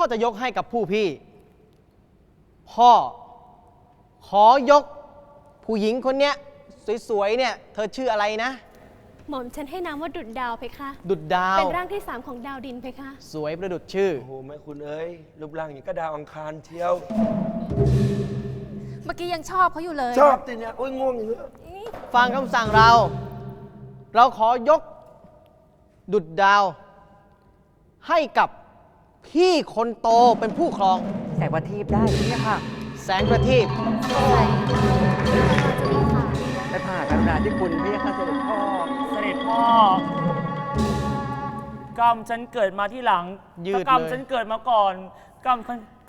พ่อจะยกให้กับผู้พี่ พ่อขอยกผู้หญิงคนเนี้ยสวยๆเนี่ย เธอชื่ออะไรนะ หม่อมฉันให้นามว่าดุดดาวเพคะ ดุดดาว เป็นร่างที่สามของดาวดินเพคะ สวยประดุดชื่อ โอ้โหแม่คุณเอ้ย รูปร่างอย่างก็ดาวอังคารเที่ยว เมื่อกี้ยังชอบเขาอยู่เลยชอบติเนี่ยโอ้ยง่วงอย่างเงี้ยฟังคำสั่งเรา เราขอยกดุดดาว ให้กับ พี่คนโตเป็นผู้ครอง แสงประทีปได้เนี่ยค่ะแสงประทีปได้ผ่านกรุณาที่คุณพี่ค่ะเสด็จพ่อ เสด็จพ่อ กรรมฉันเกิดมาที่หลังยืดถ้ากรรมเลย ฉันเกิดมาก่อน กรรม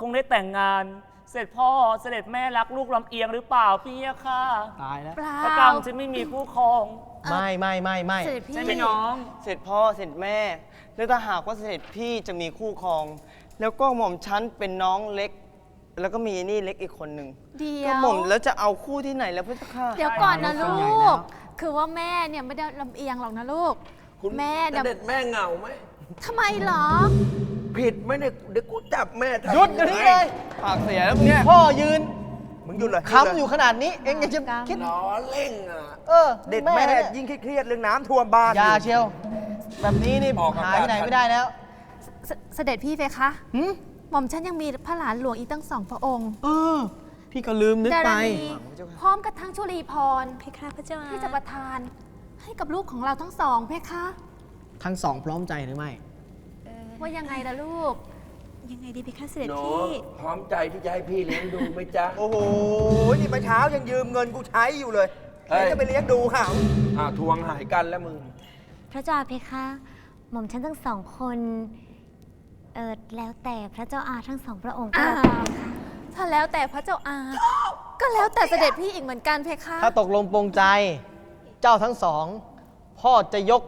คงได้แต่งงาน เสด็จพ่อ เสด็จแม่รักลูกลำเอียงหรือเปล่าพี่อะค่ะตายแล้ว เปล่า ถ้ากรรมฉันไม่มีคู่ครอง ไม่ไม่ไม่ไม่เสด็จพี่ ใช่ไหมน้อง เสร็จพ่อเสร็จแม่ แล้วถ้าหากว่าเสด็จพี่จะมีคู่ครอง แล้วก็หม่อมฉันเป็นน้องเล็ก แล้วก็มีนี่เล็กอีกคนหนึ่งเดีก็ยวหม่อมแล้วจะเอาคู่ที่ไหนแล้วพระเจ้าค่ะ เดี๋ยวก่อนนะลูก คือว่าแม่เนี่ยไม่ได้ลำเอียงหรอกนะลูก คุณแม่เสด็จแม่เหงาไหม ทำไมเหรอ ผิดไหมเนี่ยเดี๋ยวกูจับแม่ทำหยุดเดี๋ยวนี้เลยปากเสียแล้วเนี่ยพ่อยืนมึงหยุดเลยค้ำอยู่ขนาดนี้ เอ็งยังจะคิดล้อเล่งอะ เออเด็ดแม่เนี่ยยิ่งเครียดเรื่องน้ำท่วมบ้านอยาเชียว แบบนี้นี่ออกอากาศหายไปไหนไม่ได้แล้วเสเสด็จพี่เพคะ หืมหม่อมฉันยังมีพระหลานหลวงอีกตั้งสองพระองค์เออ พี่ก็ลืมนึกดาไป ราณีพร้อมกับทั้งชุลีพรเพคะพระเจ้าอาที่จะประทาน ให้กับลูกของเราทั้งสองเพคะ ทั้งสองพร้อมใจหรือไม่ ว่ายังไงล่ะลูก ยังไงดีเพคะเสด็จหนูพี่ พร้อมใจที่จะให้พี่เลี้ยงดูไหมจ๊ะ โอ้โห นี่เมื่อเช้ายังยืมเงินกูใช้อยู่เลย เฮ้ยจะไปเลี้ยงดูเขาอ่าทวงหายกันแล้วมึง พระเจ้าอาเพคะหม่อมฉันทั้งสองคนเออแล้วแต่พระเจ้าอาทั้งสองพระองค์ก็อ้าแล้วกันวถ้าแล้วแต่พระเจ้าอา ก็แล้วแต่เสด็จพี่อีกเหมือนกันเพคะถ้าตกลงปรงใจเจ้าทั้งสอง พ่อจะยก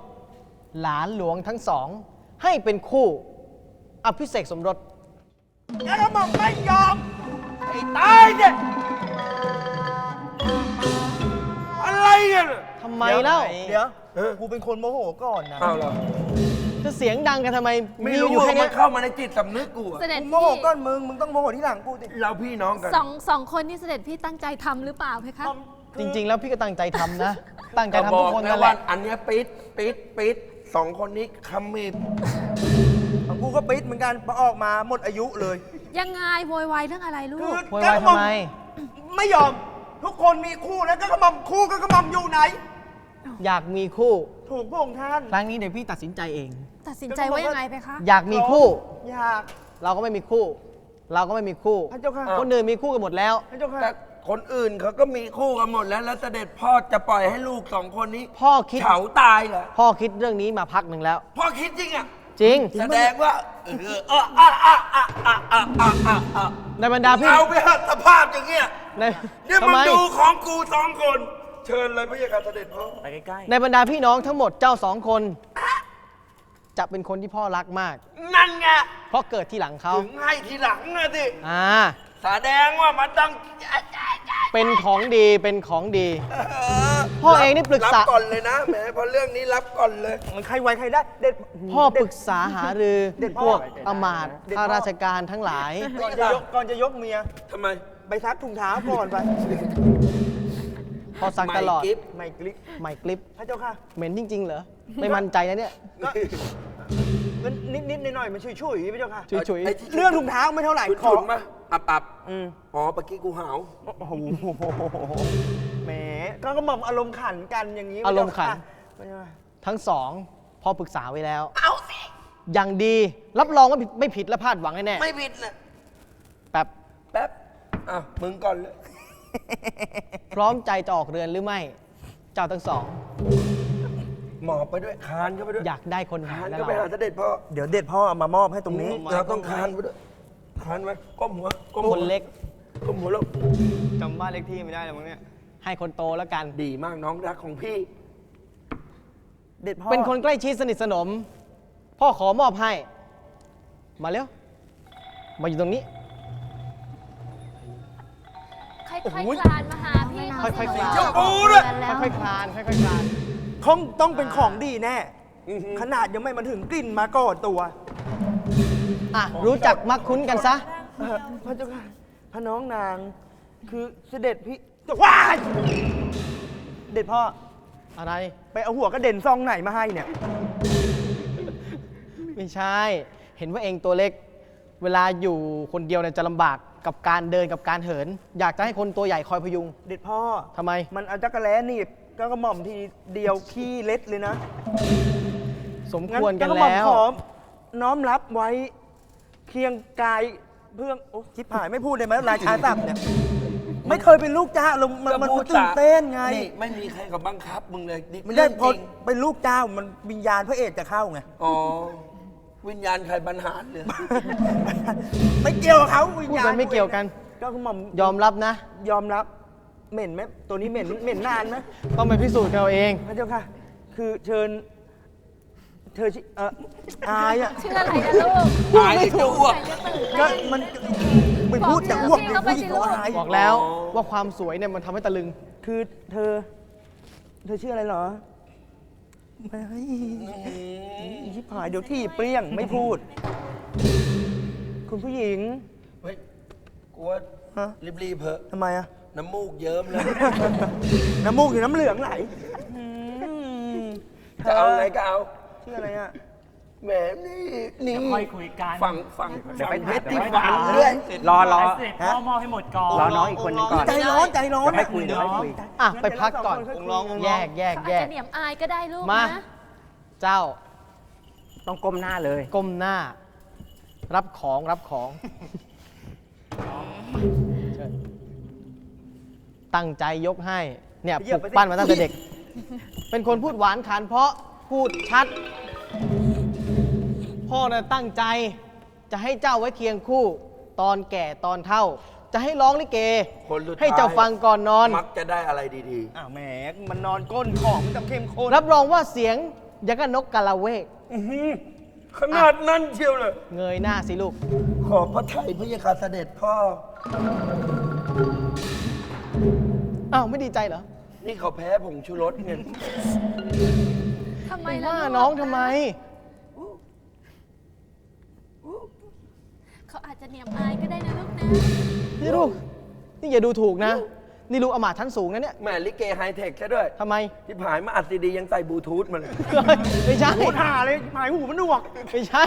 หลานหลวงทั้งสอง ให้เป็นคู่อภิเษกสมรส แล้วก็บอกไม่ยอม ไอ้ตายเนี่ย อะไรเนี่ยทำไมเล่าเดี๋ยวเออกูเป็นคนโมโหก่อนนะเอาเหรอจะเสียงดังกันทำไมไม่มีรู้อยู่ว่าแค่มัเนี้นยเข้ามาในจิตสำนึกกูอะเสด็จกูโมพี่โหก่อนมึง มึงต้องโมโหที่หลังกูดิเราพี่น้องกัน สองสองคนนี่เสด็จพี่ตั้งใจทำหรือเปล่าเพคะ จริง ๆ แล้วพี่ก็ตั้งใจทำนะ ตั้งใจก็ทำบทุอกกคนนะนั่นแหว่าละอันเนี้ยปิดปิดปิดสองคนนี้คำมีบของกูก็ปิดเหมือนกันพอออกมาหมดอายุเลย ยังไงโวยวายเรื่องอะไรลูคืกอโวยวายทำไม ไม่ยอม ทุกคนมีคู่แล้วก็กระหม่อมคู่ก็กระหม่อมอยู่ไหน อยากมีคู่ ถูกพระองค์ท่านครั้งนี้เดี๋ยวพี่ตัดสินใจเอง ตัดสินใจว่ายังไงเพคะ อยากมีคู่ อยากเราก็ไม่มีคู่ เราก็ไม่มีคู่ พระเจ้าค่ะคนอื่นมีคู่กันหมดแล้ว พระเจ้าค่ะแต่คนอื่นเขาก็มีคู่กันหมดแล้วแล้วเสด็จพ่อจะปล่อยให้ลูกสองคนนี้พ่อคิด เฉาตายเหรอพ่อคิดเรื่องนี้มาพักหนึ่งแล้ว พ่อคิดจริงอะจริง แสดงว่าเออเอออะอะอะอะอะอะอะอะในบรรดาพี่ เอาไปเถอะสภาพอย่างเงี้ย ในเนี่ยทำมันไมดูของกูสองคน เชิญเลยพระยาค่ะเสด็จพ่อไปใกล้ในบรรดาพี่น้องทั้งหมดเจ้าสองคน จะเป็นคนที่พ่อรักมาก นั่นไงเพราะเกิดที่หลังเขาถึงให้ทีหลังนะสิอ่า แสดงว่ามันต้องเป็นของดีเป็นของดีเออพ่อเองนี่ปรึกษา รับก่อนเลยนะแหมพอเรื่องนี้รับก่อนเลยมันใครไวใครได้ เด็ด พ่อปรึกษาหารือเด็ดพ่พอวกอำมาตย์ข้าราชการทั้งหลาย ก่อนจะยกก่อนจะยกเมีย ทำไมไปซักถุงเท้าก่อนไปพอสั่งตลอด ไม่กิฟไม่กลิกใหม่กลิปพระเจ้าค่ะเหม็นจริง ๆ เหรอ ไม่มั่นใจนะเนี่ย ก็เงินนิดนิดๆหน่อยๆมันช่วยช่วยๆพระเจ้าค่ะ ฉุยๆไอ้ที่เรื่องถุงเท้าไม่เท่าไหร่ชุดขอชุดมาอับอับอืม อ๋อเมื่อกี้กูหาว โอ้โห แหมก็กระหม่อมอารมณ์ขันกันอย่างนี้อารมณ์ขัน พระเจ้าค่ะทั้งสองพ่อปรึกษาไว้แล้ว เอาสิ อย่างดีรับรองว่าไม่ผิดและพลาดหวังแน่ไม่ผิดนะๆแบบแป๊บ อ้าวมึงก่อนเลยพร้อมใจจะออกเรือนหรือไม่ เจ้าทั้งสอง หมอบไปด้วยคานเข้าไปด้วยอยากได้คนหาคานแล้วเข้าไปหาเราเสด็จพ่อเดี๋ยวเด็ดพ่อเอามามอบให้ตรงนี้ เราต้องคานไปด้วยคานไว้ก้มหัวก้มคหัวนเล็กก้มหัวแล้วจำบ้านเลขที่ไม่ได้แล้วมั้งเนี่ย ให้คนโตแล้วกัน ดีมากน้องรักของพี่ เด็ดพ่อเป็นคนใกล้ชิดสนิทสนม พ่อขอมอบให้ มาเร็ว มาอยู่ตรงนี้ ค่อยๆคลานมาหาพี่เขาค่อยๆสิคลาน เจ้าปูด้วยค่อยๆคลานค่อยๆคลาน คงต้องเป็นของดีแน่ ขนาดยังไม่มาถึงกลิ่นมาก่อนตัวอะ รู้จักมักคุ้นกันซะ เอ่อพระเจ้าค่ะพระน้องนาง คือเสด็จพี่ว้ายเด็ดพ่ออะไร ไปเอาหัวกระเด็นซองไหนมาให้เนี่ย ไม่ใช่ เห็นว่าเองตัวเล็ก เวลาอยู่คนเดียวเนี่ยจะลำบาก กับการเดินกับการเหิน อยากจะให้คนตัวใหญ่คอยพยุงเด็ดพ่อ ทำไม มันเอาจักรแล้หนี่ก็กระหม่อมทีเดียวขี้เล็ดเลยนะสมควรกันระหม่อมแล้ว ขอน้อมรับไว้เคียงกายเพื่องโอ้ชิบหายไม่พูดเลยไหมราชาศัพท์เนี่ยไม่เคยเป็นลูกจ้าเรามันมันก็พูดตื่นเต้นไง นี่ไม่มีใครกับบังคับมึงเลยนี่มันได้เรื่องพอจริงเป็นลูกเจ้ามันวิญญาณพระเอกจะเข้าไง อ๋อ วิญญาณใครบรรหารเลยไม่เกี่ยวกับเขาวิญพูดญาณกันไม่เกี่ยวกัน ก็คุณหม่อมยอมรับนะ ยอมรับเหม็นไหมตัวนี้เหม็นเหม็นนานไหมต้องไปพิสูจน์กันเอาเอง พระเจ้าค่ะ คือเชิญ เธอชื่อเอออายอะชื่ออะไรนะลูกตายเลยจะอ้วก ก็มันไปพูดจากอ้วกเดี๋ยวผู้หญิงเขาอายบอกแล้วอ๋อว่าความสวยเนี่ยมันทำให้ตะลึง คือเธอ เธอชื่ออะไรเหรอ ไม่ชิบหายเดี๋ยวที่เปรี้ยงไม่พูด คุณผู้หญิงเฮ้ยกลัวฮะรีบๆเพอะทำไมอะน้ำมูกเยิ้มเลย น้ำมูกหรือน้ำเหลืองไหลอืมจะเอาไงก็เอา ชื่ออะไรอะ แหมนี่นี่เดี๋ยวค่อยคุยกัน ฝั่งฝั่งเดี๋ยวไปฝั่งเพถามชรที่เดี๋ยวไปฝันถามเรื่อยรอรอให้เสด็จพ่อมอบให้หมดก่อน รอน้องอีกคนหนึงก่อนใจร้อนใจร้อนเดี๋ยวให้คุยเดี๋ยวให้คุย อะไปพักก่อน องค์ร้ององค์แยร้องกแยกเขาแยอาจกจะเหนียมอายก็ได้ลูกมา นะ เจ้าต้องก้มหน้าเลย ก้มหน้า รับของรับของเชิญตั้งใจยกให้ เนี่ยปลุกปั้นมาตั้งแต่เด็ก เป็นคนพูดหวานขานเพราะพูดชัด พ่อน่ะตั้งใจจะให้เจ้าไว้เคียงคู่ ตอนแก่ตอนเท่า จะให้ร้องลิเก คนสุดท้ายให้เจ้าฟังก่อนนอน มักจะได้อะไรดีอ้าวแหมมันนอนก้นของมันจะเข้มข้นรับรองว่าเสียงยังกับนกกาละเวก ๆอื้อหือขนาดนั้นเชียวเลย เงยหน้าสิลูก ขอพระไทยพระยาคาเสด็จพ่อ อ้าว ไม่ดีใจเหรอนี่เขาแพ้ผงชูรสเนี่ยทำไมไปล่ะว่าลูกน้องทำไม เขาอาจจะเหนียมอายก็ได้นะลูกนะนี่ลูก นี่อย่าดูถูกนะ นี่ลูกอำมาตย์ชั้นสูงนะเนี่ยแหม่ลิเกไฮเทคใช่ด้วยทำไม ที่ผายมาอัดซีดียังใส่บลูทูธมาเลย ไม่ใช่พูดหาเลยหายหูมันหนวก ไม่ใช่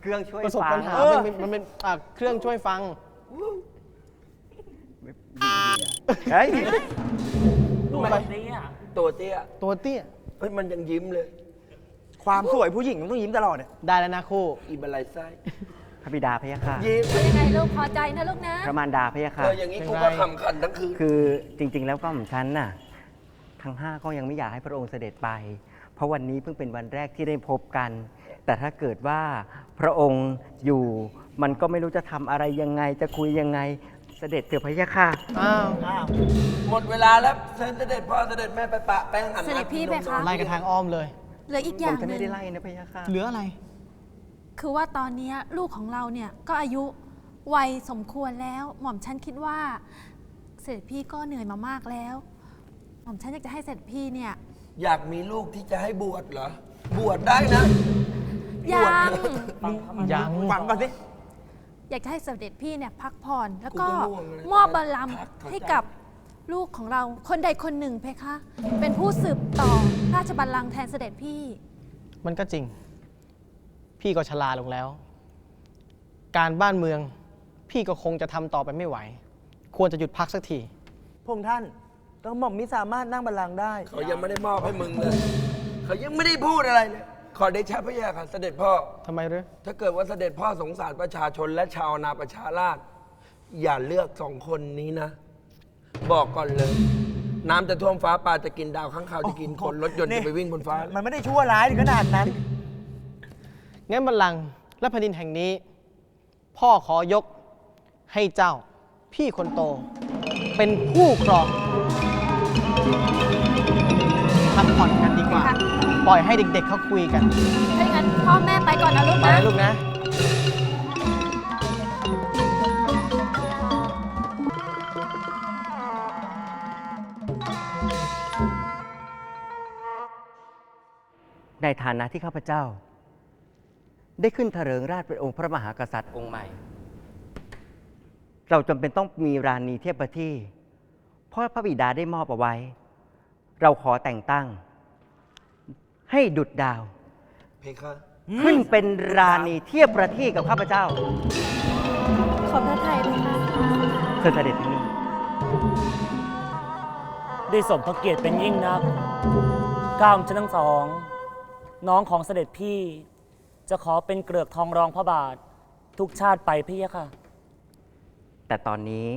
เครื่องช่วยประสบฟัปังญหาเออมันเป็นมันเป็นอะเครื่องช่วยฟัง เฮ้ย ตัวไปเตี้ยตัวเตี้ยตัวเตี้ย เฮ้ยมันยังยิ้มเลย ความสวยผู้หญิงมันต้องยิ้มตลอดเนี่ยได้แล้วนะคู่อีบันไลไส้พระบิดาพระยาค่ะยิ้มเป็นยังไงลูกพอใจนะลูกนะพระมารดาพระยาเอค่ะออย่างนี้กูก็ขำขันทั้งคืนคือจริง ๆ แล้วก็ของฉันน่ะทั้งห้าก็ยังไม่อยากให้พระองค์เสด็จไป เพราะวันนี้เพิ่งเป็นวันแรกที่ได้พบกัน แต่ถ้าเกิดว่าพระองค์อยู่มันก็ไม่รู้จะทำอะไรยังไงจะคุยยังไงเสด็จเถอะพระยาค่ะ อ้าวหมดเวลาแล้วเชิญเสด็จพ่อเสด็จแม่ไปปะแป้งหันเสด็จพี่ไปคะ ไล่กันทางอ้อมเลย เหลืออีกอผย่ามงจะหไม่นึ่งได้ไล่นะพระยาค่ะ เหลืออะไร คือว่าตอนเนี้ยลูกของเราเนี่ยก็อายุวัยสมควรแล้ว หม่อมฉันคิดว่า เสด็จพี่ก็เหนื่อยมามากแล้ว หม่อมฉันอยากจะให้เสด็จพี่เนี่ย อยากมีลูกที่จะให้บวชเหรอ บวชได้นะ ยัง ยัง ฟังก่อนสิ อยากจะให้เสด็จพี่เนี่ยพักผ่อนแล้วก็กูก็ง่วงเลยมอบบัลลังก์พักเข้าใจ ให้กับ ลูกของเราคนใดคนหนึ่งเพคะ เป็นผู้สืบต่อราชบัลลังก์แทนเสด็จพี่ มันก็จริง พี่ก็ชราลงแล้ว การบ้านเมือง พี่ก็คงจะทำต่อไปไม่ไหว ควรจะหยุดพักสักที พงษ์ท่านกระหม่อมมิสามารถนั่งบัลลังก์ได้ เขายังไม่ได้มอบให้มึงเลย เขายังไม่ได้พูดอะไรเลย ขอเดชะพระยาค่ะเสด็จพ่อ ทำไมหรือถ้าเกิดว่าเสด็จพ่อสงสารประชาชนและชาวนาประชาราษฎร์อย่าเลือกสองคนนี้นะ บอกก่อนเลย น้ำจะท่วมฟ้าปลาจะกินดาวข้างคาวจะกินคนรถยนต์นี่จะไปวิ่งบนฟ้า มันไม่ได้ชั่วร้ายถึงขนาดนั้น งั้นบัลลังก์และแผ่นดินแห่งนี้ พ่อขอยกให้เจ้า พี่คนโต เป็นผู้ครองพักผ่อนกันดีกว่าค่ะปล่อยให้เด็กๆเขาคุยกัน ถ้าอย่างนั้นพ่อแม่ไปก่อนนะลูกไปนะ นะลูกนะ ในฐานะที่ข้าพเจ้า ได้ขึ้นเถริงราชเป็นองค์พระมหากษัตริย์องค์ใหม่ เราจำเป็นต้องมีราณีเทียบประที่เพราะพระบิดาได้มอบเอาไว้ เราขอแต่งตั้ง ให้ดุดดาว เพคะขึ้นเป็นราณีเทียบประที่กับข้าพเจ้า ขอบพระทัยเพคะเชิญเสด็จที่นี่ได้สมพระเกียรติเป็นยิ่งนัก ก้าวชั้นทั้งสอง น้องของเสด็จพี่ จะขอเป็นเกลือกทองรองพระบาท ทุกชาติไปพี่ยะค่ะ แต่ตอนนี้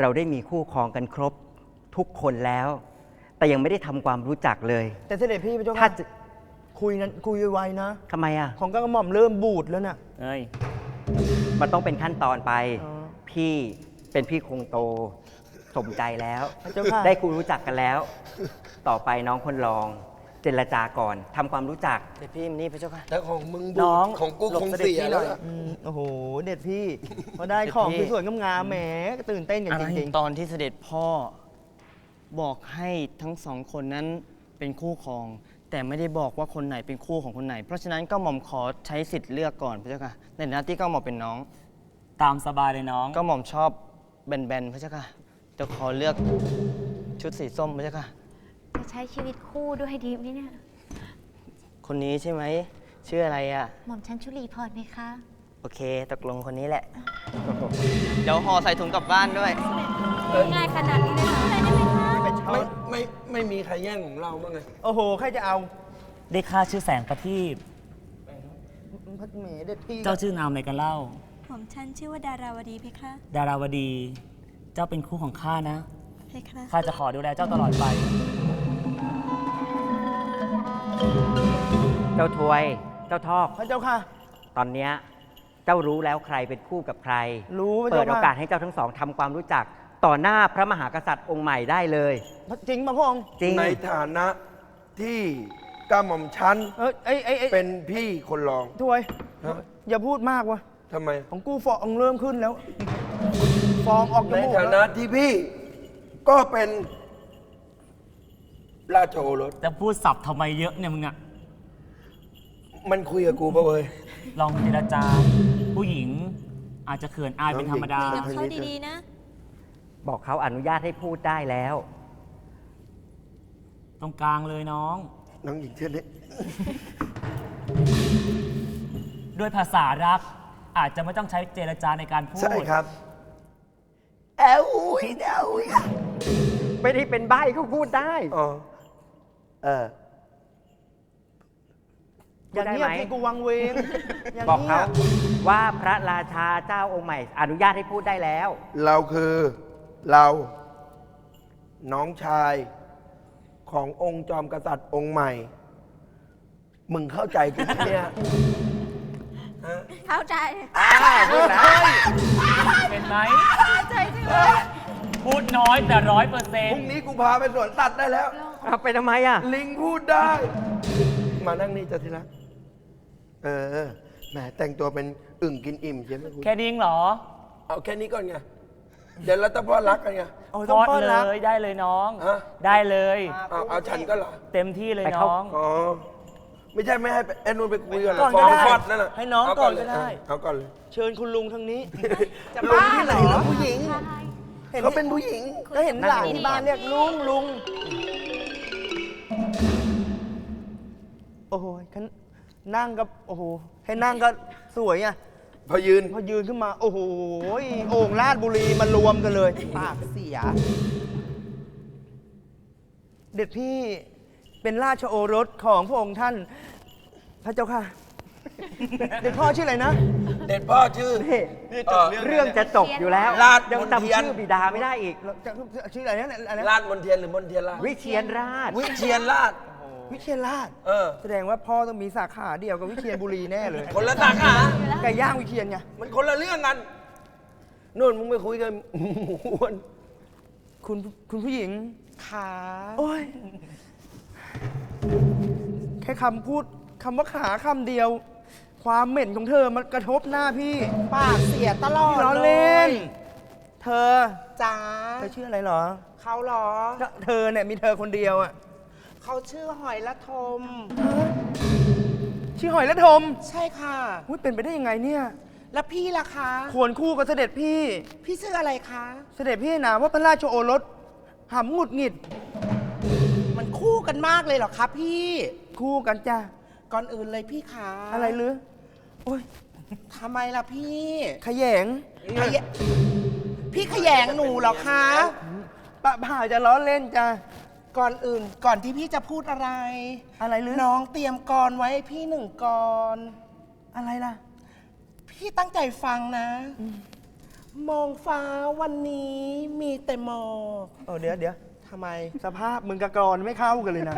เราได้มีคู่ครองกันครบทุกคนแล้ว แต่ยังไม่ได้ทำความรู้จักเลย แต่เสด็จพี่พระเจ้าถ้าค่ะจะคุยนั้นคุยไวๆนะ ทำไมอะ ของก็กระหม่อมเริ่มบูดแล้วน่ะ เอ้ย มันต้องเป็นขั้นตอนไป อ๋อพี่เป็นพี่คงโตสมใจแล้ว พระเจ้าค่ะ ได้คุยรู้จักกันแล้ว ต่อไปน้องคนรอง เจรจาก่อนทำความรู้จัก เด็ดพี่มานี่พระเจ้าค่ะแล้วของมึงบูดน้องของกูหลบคงเสด็จเสียพี่หน่แล้อวย ล่ะอืมโอ้โห เด็ดพี่ พอได้ของเด็ดพี่ สวยๆงามๆแหมก็ตื่นเต้นกันจริงตอนที่เสด็จพ่อบอกให้ทั้งสองคนนั้นเป็นคู่ครอง แต่ไม่ได้บอกว่าคนไหนเป็นคู่ของคนไหน เพราะฉะนั้นก็หม่อมขอใช้สิทธิ์เลือกก่อนพระเจ้าค่ะในฐานะที่ก็หม่อมเป็นน้อง ตามสบายเลยน้อง ก็หม่อมชอบแบนๆพระเจ้าค่ะจะขอเลือกชุดสีส้มพระเจ้าค่ะจะ ใช้ชีวิตคู่ด้วยดีไหมเนี่ย คนนี้ใช่ไหม ชื่ออะไรอะ หม่อมฉันชุลีพรไหมคะ โอเค ตกลงคนนี้แหละ เดี๋ยวห่อใส่ถุงกลับบ้านด้วย ง่ายขนาดนี้เลยเหรออะไรได้ไหมคะๆไปเช่าไม่ไม่ไม่มีใครแย่งของเราบ้างไงโอ้โห ใครจะเอา ได้ค่าชื่อแสงประทีปพัดแหมเด็ดพี่ เจ้าชื่อนามอะไรกันเล่า ผมฉันชื่อว่าดาราวดีเพคะ ดาราวดี เจ้าเป็นคู่ของข้านะ เพคะ ข้าจะขอดูแลเจ้าตลอดไป เจ้าทวย เจ้าทอก พระเจ้าค่ะ ตอนเนี้ยเจ้ารู้แล้วใครเป็นคู่กับใคร รู้พระเปิเจ้าดโอค่ะกาสให้เจ้าทั้งสองทำความรู้จัก ต่อหน้าพระมหากษัตริย์องค์ใหม่ได้เลยจริงป่ะพระองค์จริง ในฐานะที่ก้าหม่อมชั้นเออไอ้ไอ้ไอ้เป็นพี่คนรอง ถวย ฮะ อย่าพูดมากวะทำไม ของกูฟองเริ่มขึ้นแล้ว ฟองออกจในมูกฐาแล้นะวที่พี่ก็เป็น ราชโอรส แต่พูดสับทำไมเยอะเนี่ยมึงอะมันคุยกับกูปะเว้ย ลองเจรจา ผู้หญิงอาจจะเขินอายเป็นธรรมดาน้เดี๋อยวงหญิงเขาดีๆนะ บอกเขาอนุญาตให้พูดได้แล้ว ตรงกลางเลยน้อง น้องหญิงเช่นนี้ด้วยภาษารัก อาจจะไม่ต้องใช้เจรจาในการพูด ใช่ครับ แอลอุ้ยแอลอุ้ยไม่ได้เป็นใบ้เขาพูดได้ อ๋อ เออ อย่างเนี้ยได้ไหมพี่กูวังเวงอย่างบอกเนี้เขายว่าพระราชาเจ้าองค์ใหม่ อนุญาตให้พูดได้แล้ว เราคือเราน้องชายขององค์จอมกษัตริย์องค์ใหม่ มึงเข้าใจกูไหมเนี่ย เข้าใจเป็นไหมพูดน้อยแต่ร้อยเปอร์เซ็นพรุ่ต์งนี้กูพาไปสวนสัตว์ได้แล้ว เอาไปทำไมอะ ลิงพูดได้ มานั่งนี่จ้ะทีละเออแหมแต่งตัวเป็นอึ่งกินอิ่มใช่ไหมคุณแค่ดิ้งเหรอเอาแค่นี้ก่อนไงเดี๋ยวเราต้องพ่อรักกันไง โอ้ยทต้องอดป้อนเลรักยได้เลยน้อง ฮะ ได้เลย เอาเอาฉันก็เหรอเต็มที่เลยไปเข้า น้อง อ๋อไม่ใช่ไม่ให้ไปไอ้นุ่นไปคุยกันเหรก่อนฟก็องได้ฟอดนั่นน่ะให้น้องเาก่อนเลยก็ได้ เอาก่อนเลยเชิญคุณลุงทางนี้ จะลุงบ้าที่ไหเหนรเหรออผู้หญิงเขาเป็นผู้หญิงก็เห็นหลานที่บ้านเรียกลุงลุง โอ้โหฉันนั่งก็โอ้โห ให้นั่งก็สวยอะ พอยืน พอยืนขึ้นมา โอ้โหโอ่งราชบุรีมารวมกันเลย ปากเสีย เด็ดพี่เป็นราชโอรสของพระองค์ท่าน พระเจ้าค่ะ เด็ดพ่อชื่ออะไรนะ เด็ดพ่อชื่อนี่เอ่อเรื่องจะจบอยู่แล้วราชยังมนเทียนจำชื่อบิดาไม่ได้อีกชื่ออะไรนะอะไรนะราชมนเทียนหรือมนเทียนราชวิเชียนราช วิเชียนราชวิเชียนราชเออ แสดงว่าพ่อต้องมีสาขาเดียวกับวิเชียนบุรีแน่เลยคนละสาขาไก่ย่างวิเชียนไงมันคนละเรื่องกันนู่นมึงไปคุยกันหมูอ้วนคุณคุณผู้หญิง ขาโอ้ยแค่คำพูดคำว่าขาคำเดียว ความเหม็นของเธอมันกระทบหน้าพี่ปากเสียตลอดพี่ล้อเลเล่น ยเธอจ้าเธอชื่ออะไรเหรอ เขาเหรอ เธอเนี่ยมีเธอคนเดียวอะเขาชื่อหอยละทม ชื่อหอยและทมใช่ค่ะ อุ้ยเป็นไปได้ยังไงเนี่ยแล้วพี่ล่ะคะ ควรคู่กับเสด็จพี่ พี่ชื่ออะไรคะ เสด็จพี่นะว่าพระราชโอรสหำหงุดหงิด มันคู่กันมากเลยเหรอคะพี่ คู่กันจ้าก่อนอื่นเลยพี่ขาอะไรหรือโอ้ยทำไมล่ะพี่ขยงขยะพี่ขยงหนูเหรอคะปะผ่าจะล้อเล่นจ้าก่อนอื่นก่อนที่พี่จะพูดอะไร อะไรหรือน้องเตรียมกรไว้ให้พี่หนึ่งกรอะไรล่ะ พี่ตั้งใจฟังนะ มองฟ้าวันนี้มีแต่หมอกเออเดี๋ยวเดี๋ยวทำไม สภาพมึงกับกรอนไม่เข้ากันเลยนะ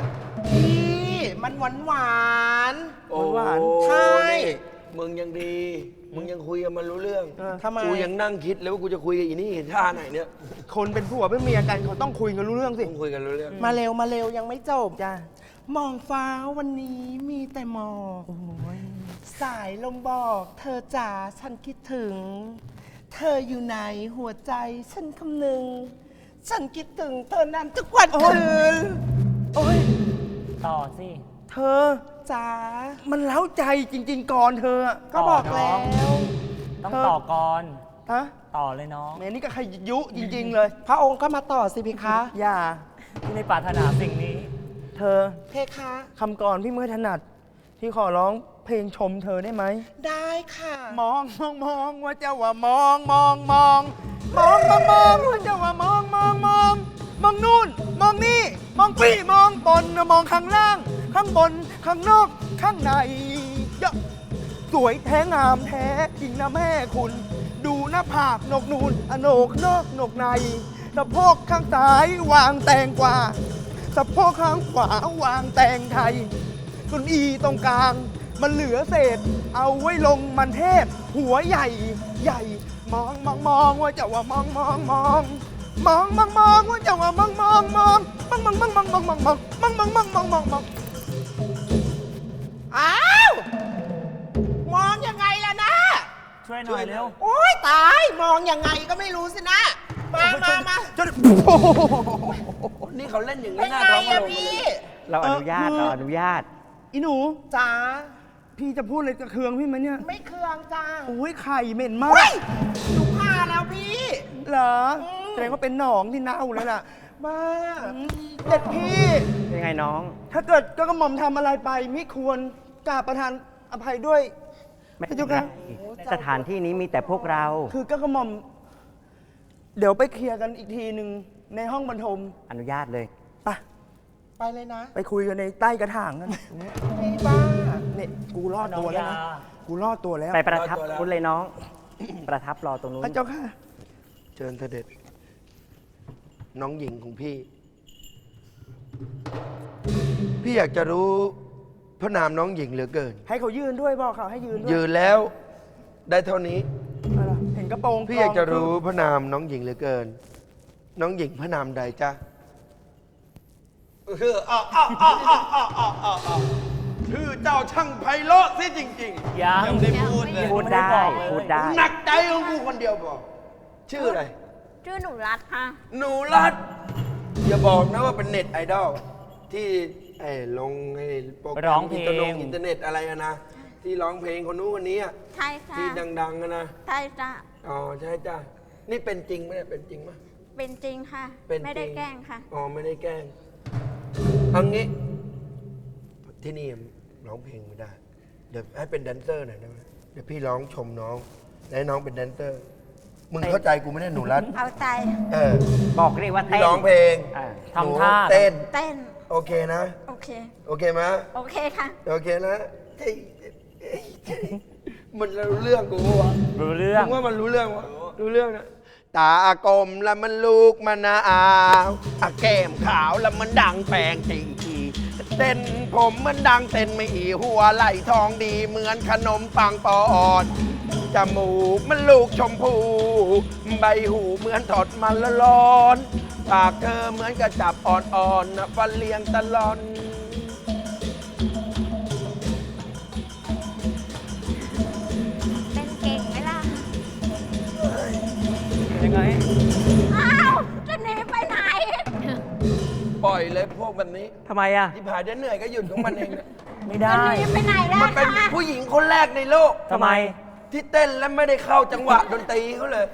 พี่ มันหวานหวานๆโอ้หวาน ใช่นี่ มึงยังดี มึงยังคุยกันมันรู้เรื่อง เออทำไม กูยังนั่งคิดเลยว่ากูจะคุยกับอีนี่เห็นท่าไหนเนี่ยคนเป็นผัวเป็นเมียกันเขาต้องคุยกันรู้เรื่องสิ ต้องคุยกันรู้เรื่อง มาเร็วมาเร็วยังไม่จบจ้ามองฟ้าวันนี้มีแต่หมอกโอ้ยสายลมบอก เธอจ๋าฉันคิดถึง เธออยู่ไหนหัวใจฉันคำนึง ฉันคิดถึงเธอนั้นทุกวันคืนโอ้ยต่อสิ เธอ จ๋ามันเล้าใจจริง ๆ ก่อนเธออะก็บอกแล้ว ต้องเธอต่อก่อนฮะต่อเลยน้องแม่นี่ก็ขยุจริง ๆ เลย พระองค์ก็มาต่อสิพี่คะ อย่า ที่ในปรารถนาสิ่งนี้ เธอเพคะ คำก่อนพี่เมื่อถนัด ที่ขอร้องเพลงชมเธอได้ไหม ได้ค่ะมองมองมองว่าจะว่ามองมองมองมองมองมองว่าจะว่ามองมองมองมองนู่น มองนี่ มองพี่มองบนมองข้างล่าง ข้างบน ข้างนอก ข้างในเยอะสวยแท้งามแท้จริงนะแม่คุณ ดูหน้าผากนกนูนอโนกนอกนกในสะโพกข้างซ้ายวางแตงกวาสะโพกข้างขวาวางแตงไทยส่วนอีตรงกลาง มันเหลือเศษ เอาไว้ลงมันเทศ หัวใหญ่ใหญ่ มองมองมองว่าจะว่ามองมองมองมองมองมองว่าจะว่ามองมองมองมองมองมองมองมองมองมองมองมองมองมองมองม องอ้าว มองยังไงล่ะนะ ช่วยหน่อยเร็วโอ้ยตาย มองยังไงก็ไม่รู้สินะ มามามาจนโอ้โหนี่เขาเล่นอย่างเป็นี้นหน้าไงท้องพระอะโรงพี่ เราอนุญาต เออคือเราอนุญาต อีหนู จ๋า พี่จะพูดอะไรกับเคืองพี่ไหมเนี่ย ไม่เคืองจ้าโอ้ยไข่เหม็นมาเฮ้กยหนูพาแล้วพี่ เหรออืมแสดงว่าเป็นหนองที่เน่าแล้วล่ะ บ้าเด็ดพี่ ยังไงน้อง ถ้าเกิดก็กระหม่อมทำอะไรไปไม่ควรกราบประทานอภัยด้วย ไม่พระเจ้าค่ะสถานที่นี้มีแต่พวกเรา คือก็กระหม่อม เดี๋ยวไปเคลียร์กันอีกทีหนึ่งในห้องบรรทมอนุญาตเลย ไปไปเลยนะ ไปคุยกันในใต้กระถางกันพี่บ้าเนี่ยกูรอดตัวแล้วนะน้องยากูรอดตัวแล้ว ไปประทับคุณเลยน้อง ประทับรอตรงนู้นพระเจ้าค่ะ เชิญเสด็จ น้องหญิงของพี่ พี่อยากจะรู้พระนามน้องหญิงเหลือเกิน ให้เขายืนด้วยบอกเขาให้ยืนด้วยยืนแล้วได้เท่านี้อะไรล่ะเห็นกระโปรงพี่อยากจะรู้พระนามน้องหญิงเหลือเกิน น้องหญิงพระนามใดจ๊ะชื่อเจ้าช่างไพเราะสิจริงยังยังได้พูดเลยพูดได้บอกเลยพูดได้ๆหนักใจของกูคนเดียวบอกชื่ออะไร ชื่อหนูรัดค่ะ หนูรัด อย่าบอกนะว่าเป็นเน็ตไอดอลที่ไอ้ลงไอ้โปรแกรร้อมงเพลอินเตอร์งอินเทอร์เน็ตอะไรอะนะที่ร้องเพลงคนนู้นคนนี้อะใช่ค่ะที่ดังๆอะนะใช่จ้ะอ๋อใช่จ้ะนี่เป็นจริงไหมเนี่ยเป็นจริงไหม เป็นจริงค่ะ เป็นจริงไม่ได้แกล้งค่ะ อ๋อ ไม่ได้แกล้งเอางี้ ที่นี่ร้องเพลงไม่ได้ เดี๋ยวให้เป็นแดนเซอร์หน่อยได้ไหมเดี๋ยวพี่ร้องชมน้อง และให้น้องเป็นแดนเซอร์ มึงเข้าใจกูไหมเนี่ได้หนูรัดเอาใจเออบอกเรียกว่าพี่เต้นร้องเพลงอ่าทำท่า หนูเต้น เต้น โอเคนะ โอเค โอเคไหมโอเคค่ะ โอเคนะเฮ้ยเฮ้ยเฮ้ยมันรู้เรื่องกูปะวะ รู้เรื่อง มึงว่ามันรู้เรื่องวะรู้เรื่องนะตากลมแล้วมันลูกมะนาวอาแก้มขาวแล้วมันดังแปลงจริง ทีเต้น ผมมันดังเต้นไม่อีหัวไหลทองดีเหมือนขนมปังปอนจมูกมันลูกชมพู ใบหูเหมือนถอดมันละร้อนปากเธอเหมือนกระจับอ่อนๆนะฟันเลียงตะลอนเต้นเก่งไหมล่ะ ยังไง นปล่อยเลยพวกแบบนี้ทำไมอะ ที่ผ่านจะเหนื่อยก็หยุดของมันเองนะไม่ได้ ไปไหนแล้วมันเป็นคะผู้หญิงคนแรกในโลก ทำไม ที่เต้นและไม่ได้เข้าจังหวะดนตรีเขาเลย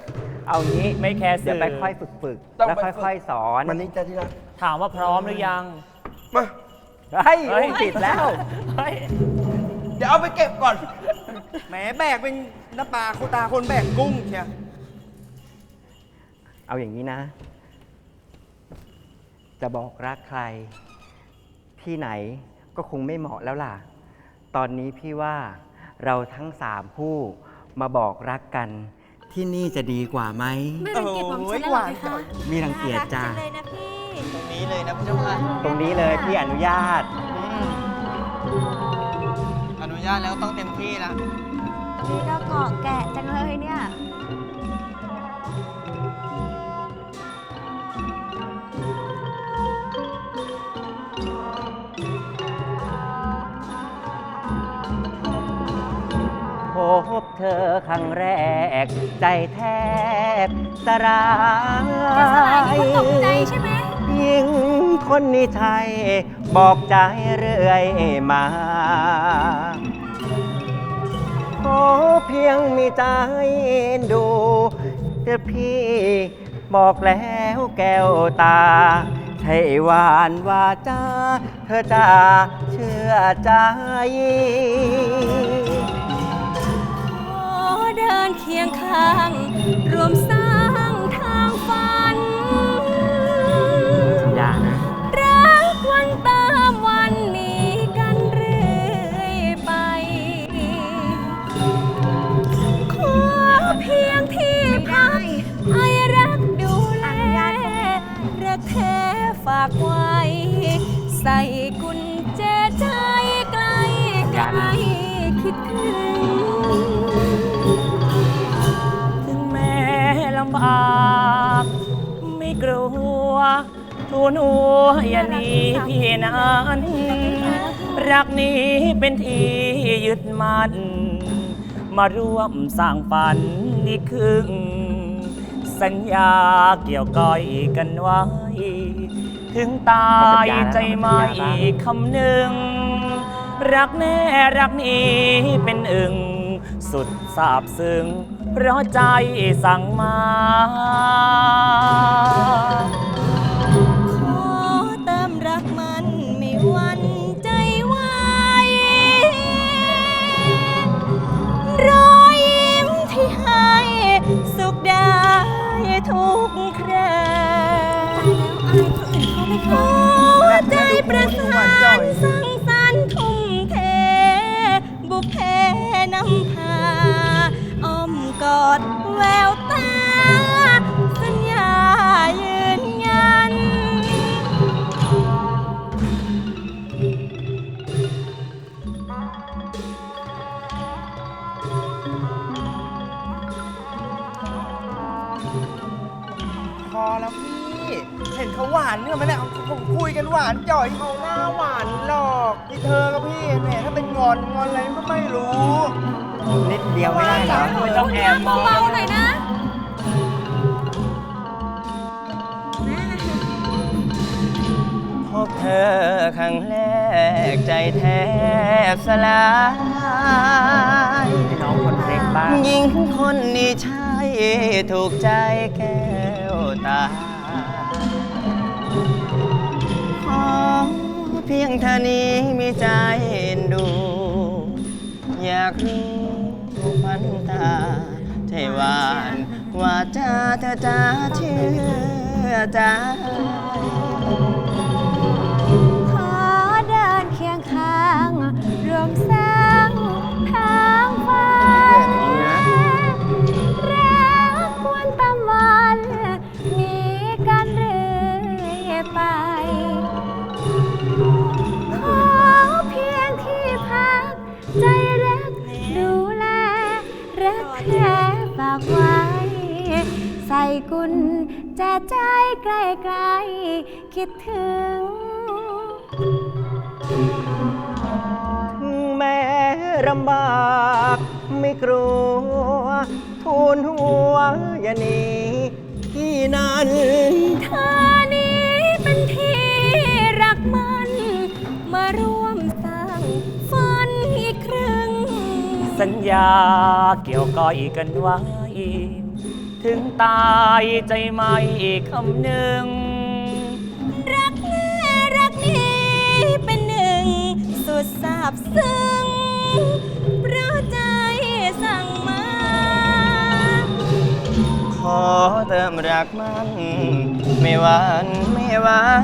เอางี้ไม่แคร์สื่เดี๋ยวอไปค่อยฝึกฝึกๆต้องแล้วไปฝึก ค่อยๆสอนวันนี้จะที่รักถามว่าพร้อมหรือยัง มาเฮ้ยเฮ้ย ติดแล้ว เฮ้ยเดี๋ยวเอาไปเก็บก่อน แหมแบกเป็นน้ำปลาโคตาคนแบกกุ้งเชียเอาอย่างนี้นะ จะบอกรักใคร ที่ไหนก็คงไม่เหมาะแล้วล่ะ ตอนนี้พี่ว่าเราทั้งสามผู้มาบอกรักกัน ที่นี่จะดีกว่าไหม ไม่รังเกียจหม่อมฉันแล้วเหรอเพคะมีรังเกียจจ้าน่รัจังเลยนะพี่ ตรงนี้เลยนะพระเจ้าค่ะตรงนี้เลยพี่อนุญาตอนุญาตแล้วต้องเต็มที่นะนี่ก็เกาะแกะจังเลยเนี่ย พบเธอครั้งแรก ใจแทบสลายจะสลายนี่ตกใจใช่ไหมยิ่งคนนี้ใช่บอกใจเรื่อยมาขอเพียงมีใจดูแต่พี่บอกแล้วแก้วตาใช่หวานว่าจ้าเธอจะเชื่อใจ ดินเคียงข้าง รวมสร้างทางฝันอย่านะ รักวันตามวันมีกันเรื่อยไป ขอเพียงที่พักไอรักดูแลรักแท้ฝากไว้ ใส่กุญแจใจใกล้ใกล้คิดถึงำบาก ไม่กลัวทูนหัวอย่าหนีพี่นั้นรักนี้เป็นที่ยึดมั่นมาร่วมสร้างฝันอีกครึ่งสัญญาเกี่ยวก้อยกันไว้ ถึงตายใจไม่คำหนึ่ง รักแน่รักนี้เป็นอึงสุดสาบซึ้ง เพราะใจสั่งมา แววตา สัญญายืนยัน พอแล้วพี่ เห็นเขาหวานเนี่ยไหมเนี่ยเขาคุยกันหวานจ่อยเขาหน้าหวานหรอกนี่เธอกับพี่แหมถ้าเป็นงอนงอนอะไรก็ไม่รู้ นิดเดียวไม่ได้เหรอไม่ต้องแอบมองเบาๆหน่อยนะพบเธอครั้งแรกใจแทบสลายให้น้องคนเล็กบ้างหญิงคนนี้ใช่ถูกใจแก้วตา ขอเพียงเธอนี้มีใจเอ็นดู อยากรู้ เทวานว่าจะเธอจะเชื่อใจ คิดถึง ถึงแม้ลำบากไม่กลัวทูนหัวอย่าหนีที่นั้นเธอนี้เป็นที่รักมัน มาร่วมสร้างสัญญาเกี่ยวก้อยกันไว้ ถึงตายใจไม่คำหนึ่ง บซึ้งเพราะใจสั่งมา ขอเติมรักมัน ไม่หวานไม่หวาน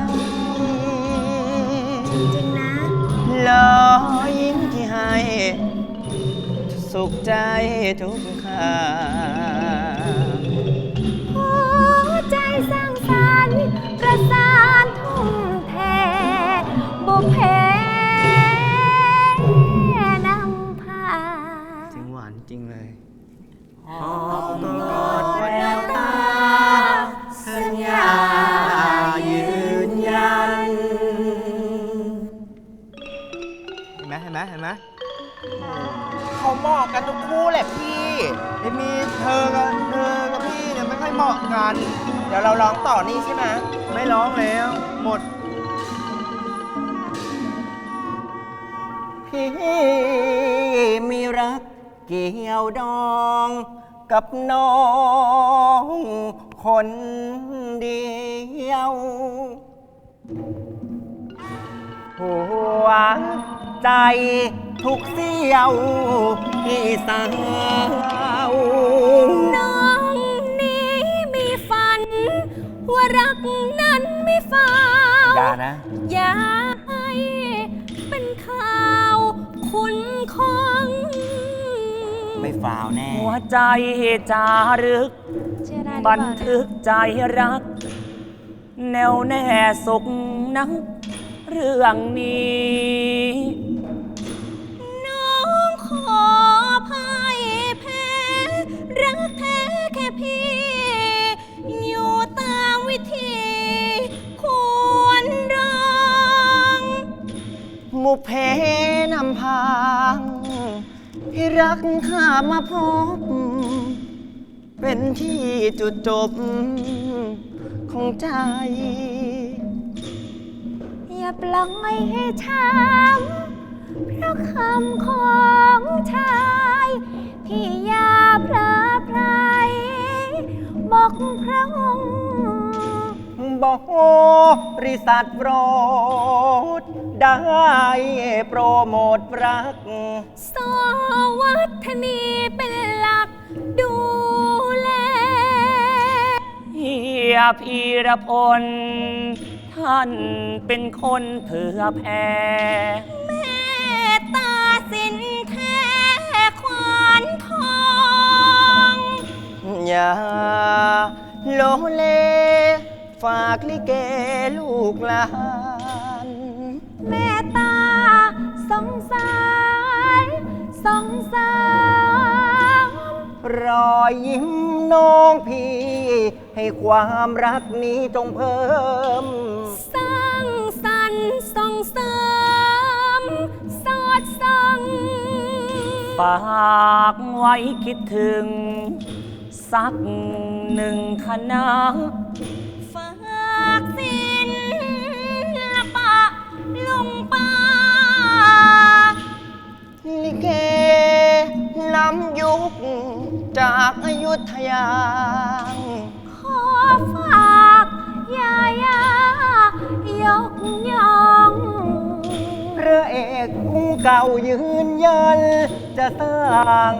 จริงนะ รอยยิ้มที่ให้ สุขใจทุกคราหัวใจสร้างสรรค์ประสานทุ่มเทบุพเพ สัญญายืนยัน เห็นไหมเห็นไหมเห็นไหมเขาเหมาะกันทุกคู่แหละพี่ไอ้มีเธอกับเธอกับพี่เนี่ยไม่ค่อยเหมาะกัน เดี๋ยวเราร้องต่อนี่ใช่ไหมไม่ร้องแล้ว หมด พี่มีรัก เกี่ยวดองกับน้องคนเดียวหัวใจทุกเสี้ยวพี่สาว น้องนี้มีฝัน ว่ารักนั้นไม่ฟาวอย่านะ อย่าให้เป็นข่าว คุณคง ไม่ฟาวแน่ หัวใจจารึก เชื่อได้หรือเปบัล่านทึกใจรัก แนวแน่สุขนัก เรื่องนี้น้ มาพบ เป็นที่จุดจบของใจ อย่าปล่อยให้ช้ำเพราะคำของชายพี่อยาเพลอไพลบอกพระองค์บอกบริษัทโปรด ได้โปรโมทรัก สวัฒนีเป็นหลักดูแล เฮียพีรพล ท่านเป็นคนเผื่อแผ่เมตตาสินแท้ควานทอง อย่าโลเล ฝากลิเกลูกหลา รอยยิ้มน้องพี่ ให้ความรักนี้จงเพิ่ม สร้างสรรค์ส่งเสริม สอดส่องฝากไว้คิดถึง สักหนึ่งคณะ ฝากสินปะลุงป้าลิเก ล้ำยุค จากอายุทยา ขอฝากยายายกย่องพระเอกองค์เก่ายืนยัน จะสร้าง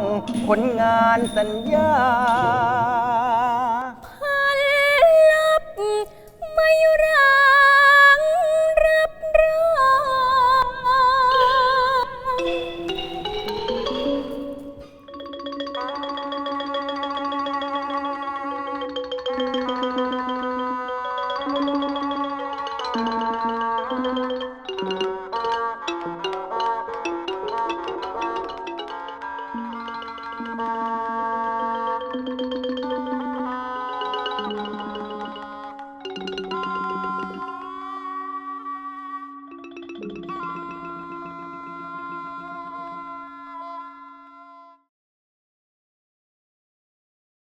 ผลงานสัญญา